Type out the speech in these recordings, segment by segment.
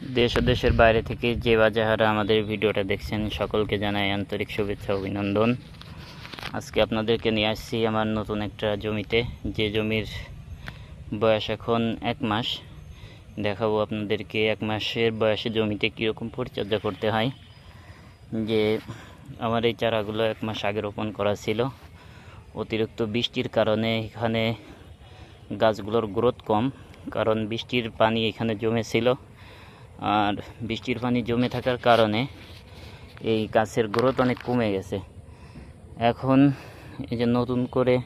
দেশ ও দেশের বাইরে থেকে যে বা যাহারা আমাদের ভিডিওটা দেখছেন, সকলকে জানাই আন্তরিক শুভেচ্ছা অভিনন্দন। আজকে আপনাদেরকে নিয়ে আসছি আমার নতুন একটা জমিতে। যে জমির বয়স এখন এক মাস। দেখাবো আপনাদেরকে এক মাসের বয়সে জমিতে কীরকম পরিচর্যা করতে হয়। যে আমার এই চারাগুলো এক মাস আগে রোপণ করা ছিল। অতিরিক্ত বৃষ্টির কারণে এখানে গাছগুলোর গ্রোথ কম, কারণ বৃষ্টির পানি এখানে জমেছিল। আর বৃষ্টির পানি জমে থাকার কারণে এই গাছের গ্রোথ অনেক কমে গেছে। এখন এই যে নতুন করে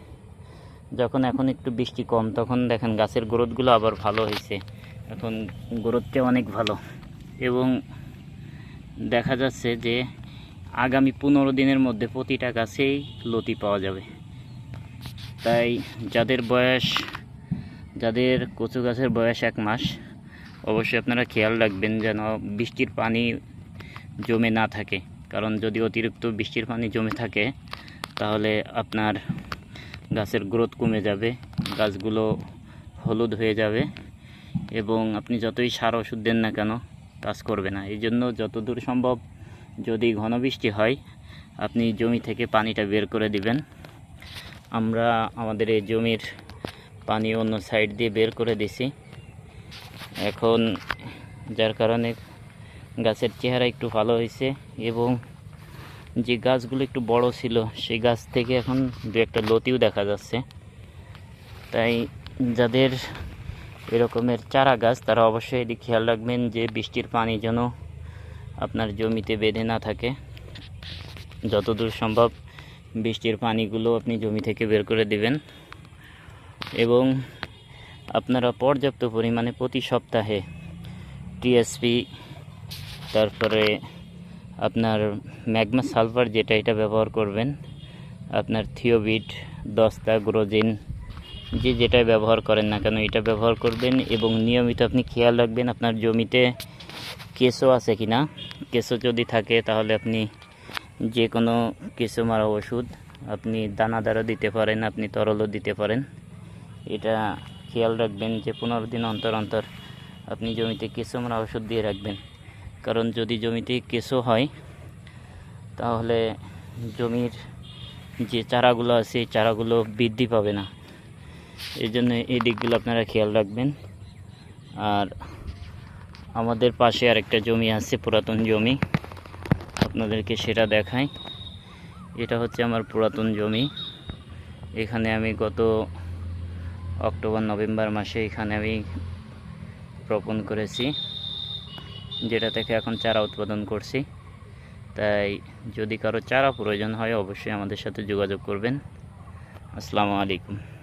যখন এখন একটু বৃষ্টি কম, তখন দেখেন গাছের গ্রোথগুলো আবার ভালো হয়েছে। এখন গ্রোথটা অনেক ভালো। এবং দেখা যাচ্ছে যে আগামী পনেরো দিনের মধ্যে প্রতিটা গাছেই লতি পাওয়া যাবে। তাই যাদের বয়স, যাদের কচু গাছের বয়স এক মাস অবশ্যই আপনারা খেয়াল রাখবেন যেন বৃষ্টির পানি জমে না থাকে। কারণ যদি অতিরিক্ত বৃষ্টির পানি জমে থাকে, তাহলে আপনার গাছের গ্রোথ কমে যাবে, গাছগুলো হলুদ হয়ে যাবে এবং আপনি যতই সার ওষুধ দেন না কেন, কাজ করবে না। এই জন্য যতদূর সম্ভব যদি ঘন বৃষ্টি হয়, আপনি জমি থেকে পানিটা বের করে দিবেন। আমরা আমাদের এই জমির পানি অন্য সাইড দিয়ে বের করে দিছি। এখন যার কারণে গাছের চেহারা একটু ভালো হয়েছে এবং যে গাছগুলো একটু বড় ছিল, সেই গাছ থেকে এখন দু একটা লতিও দেখা যাচ্ছে। তাই যাদের এরকমের চারা গাছ, তারা অবশ্যই এদিকে খেয়াল রাখবেন যে বৃষ্টির পানি যেন আপনার জমিতে বেঁধে না থাকে। যতদূর সম্ভব বৃষ্টির পানিগুলো আপনি জমি থেকে বের করে দিবেন এবং আপনারা পর্যাপ্ত পরিমাণে প্রতি সপ্তাহে টিএসপি তারপরে আপনার ম্যাগমা সালফার যেটা, এটা ব্যবহার করবেন। আপনার থিওবিট, দস্তা, গ্রোজিন, যে যেটাই ব্যবহার করেন না কেন, এটা ব্যবহার করবেন এবং নিয়মিত আপনি খেয়াল রাখবেন আপনার জমিতে কেঁচো আছে কি না কেঁচো যদি থাকে, তাহলে আপনি যে কোনো কেঁচো মারা ওষুধ আপনি দানাদারও দিতে পারেন, আপনি তরলও দিতে পারেন। এটা খেয়াল রাখবেন যে পনেরো দিন অন্তর অন্তর আপনি জমিতে কেঁচো মারা ওষুধ দিয়ে রাখবেন। কারণ যদি জমিতে কেঁচো হয়, তাহলে জমির যে চারাগুলো আছে, এই চারাগুলো বৃদ্ধি পাবে না। এই জন্য এই দিকগুলো আপনারা খেয়াল রাখবেন। আর আমাদের পাশে আরেকটা জমি আছে, পুরাতন জমি। আপনাদেরকে সেটা দেখাই। এটা হচ্ছে আমার পুরাতন জমি। এখানে আমি গত অক্টোবর, নভেম্বর মাসে এখানে আমি রোপণ করেছি, যেটা থেকে এখন চারা উৎপাদন করছি। তাই যদি কারও চারা প্রয়োজন হয়, অবশ্যই আমাদের সাথে যোগাযোগ করবেন। আসসালামু আলাইকুম।